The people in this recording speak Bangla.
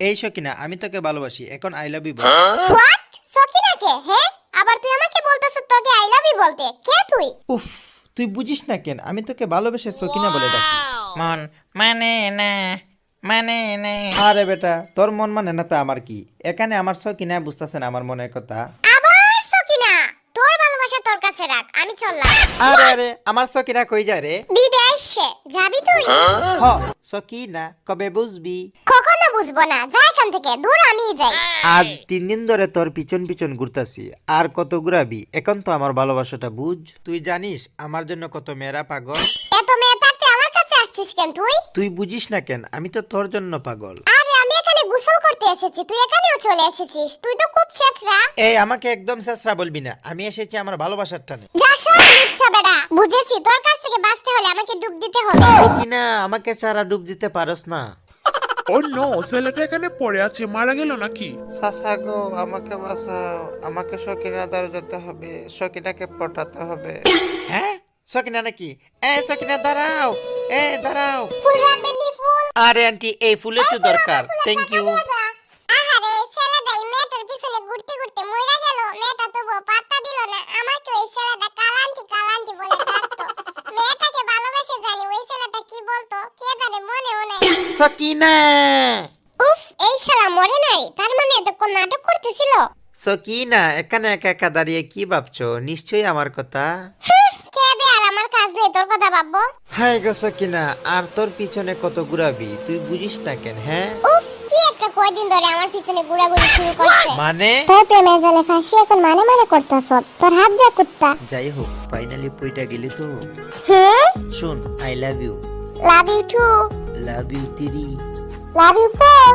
এই সকিনা আমি তোকে ভালোবাসি এখন আই লাভ ইউ বল। হোয়াট সকিনাকে? হ্যাঁ আবার তুই আমাকে বলতেছ তোকে আই লাভ ইউ বলতে? কে তুই? উফ তুই বুঝিস না কেন আমি তোকে ভালোবেসে সকিনা বলে ডাকি। মন মানে না মানে না। আরে বেটা তোর মন মানে না তা আমার কি? এখানে আমার সকিনা বুঝতেছে না আমার মনের কথা। আবার সকিনা তোর ভালোবাসা তোর কাছে রাখ আমি চললাম। আরে আরে আমার সকিনা কই যায় রে? বিদেশে যাবি তুই? হ সকিনা কবে বুঝবি? বুঝব না। যা এখান থেকে দূর আমিই যাই। আজ তিন দিন ধরে তোর পিছন পিছন ঘুরতাছি। আর কত ঘুরাবি? এখন তো আমার ভালোবাসাটা বুঝ। তুই জানিস আমার জন্য কত মেয়েরা পাগল? এত মেয়ে থাকতে আমার কাছে আসছিস কেন তুই? তুই বুঝিস না কেন আমি তো তোর জন্য পাগল। আরে আমি এখানে গোসল করতে এসেছি তুই এখানেও চলে এসেছিস। তুই তো খুব ছেঁচড়া। এই আমাকে একদম শেষরা বলবি না। আমি এসেছি আমার ভালোবাসার টানে। যা সব ইচ্ছা বেড়া বুঝেছি তোর কাছ থেকে বাঁচতে হলে আমাকে ডুব দিতে হবে। সকিনা আমাকে সারা ডুব দিতে পারস না। ও নো ছেলেটা এখানে পড়ে আছে মারা গেল নাকি? সাসা গো আমাকে বাঁচাও আমাকে সকিনা দ্বারা যেতে হবে সকিনাকে পটাতে হবে। হ্যাঁ? সকিনা নাকি? এ সকিনা দাঁড়াও এ দাঁড়াও। ফুল রাখবেন নি ফুল? আরে আন্টি এই ফুলের তো দরকার থ্যাংক ইউ আহারে ছেলেটা এই মেয়েটার পিছনে ঘুরতে ঘুরতে মইরা গেল। মেয়েটা তবুও পাত্তা দিল না আমাকে ওই ছেলেটা কালান্টি কালান্টি বলে ডাকতো। মেয়েটাকে ভালোবেসে জানি ওই ছেলেটা কি বলতো কে জানে মনেও নাই। সকিনা। উফ এই শালা মরে নাই তার মানে এতক্ষণ নাটক করতেছিল। সকিনা এখানে একা একা দাঁড়িয়ে কি ভাবছ? নিশ্চয়ই আমার কথা। হুঁ, কে দে আর আমার কাজ নেই তোর কথা ভাববো। হাই গো সকিনা আর তোর পিছনে কত ঘুরাবি তুই বুঝিস না কেন হ্যাঁ? উফ কি একটা কয়দিন ধরে আমার পিছনে ঘোরাঘুরি শুরু করছে। মানে? তোর প্রেমে জলে ফাঁসি এখন মানে মানে করতেছ। তোর হাত দিয়া কুত্তা। যাই হোক ফাইনালি পইটা গেলি তো। হুম? শুন I love you love you too love you Tiri. Love you for